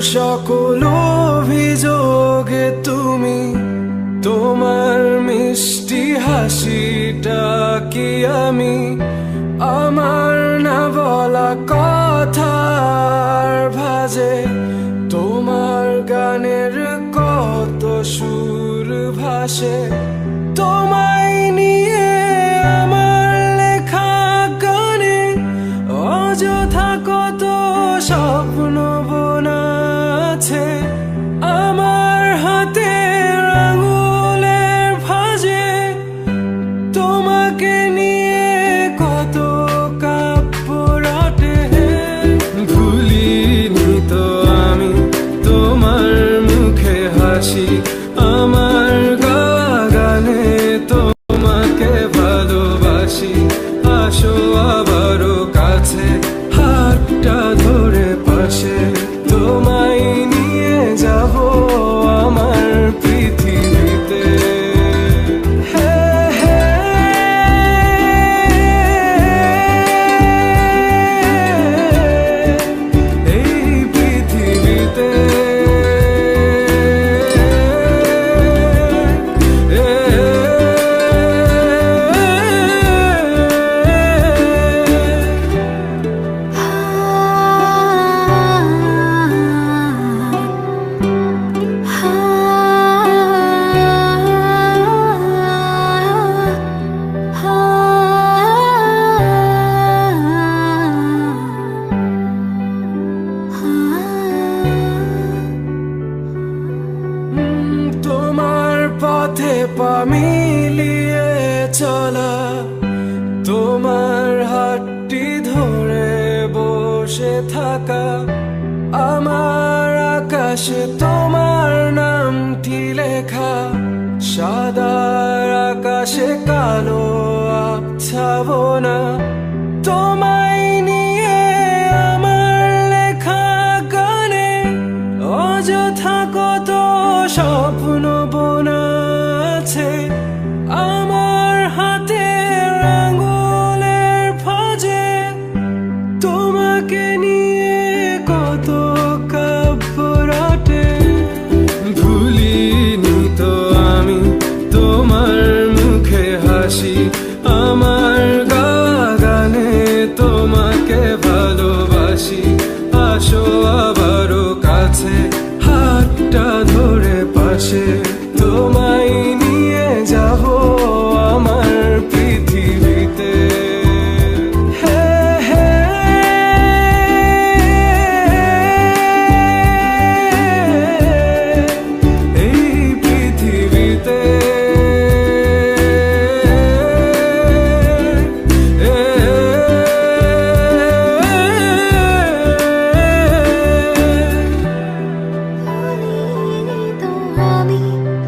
সকল অভিযোগে তুমি তোমার মিষ্টি হাসিটা কি আমি? আমার না বলা কথার ভাজে তোমার গানের কত সুর ভাসে? তোমায় নিয়ে আমার লেখা গানে অযথা কত স্বপ্ন বোনা আছে আমার হাতে আঙুলের ভাজে। তোমাকে নিয়ে কত রটে ভুলিনি তো আমি তোমার মুখে হাসি। আমার গাওয়া গানে তোমাকে ভালোবাসি। আসো আবারও কাছে, হাতটা ধরে। থাকা আমার আকাশে, তোমার নামটি লেখা। সাদার আকাশে কালো আচ্ছাবনা তোমায় নিয়ে আমার লেখা কত স্বপ্ন আমি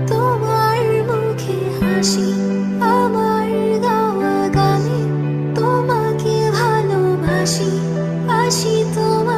তোমার মুখে হাসি আমার গাওয়া গানে তোমাকে ভালোবাসি আসি তোমার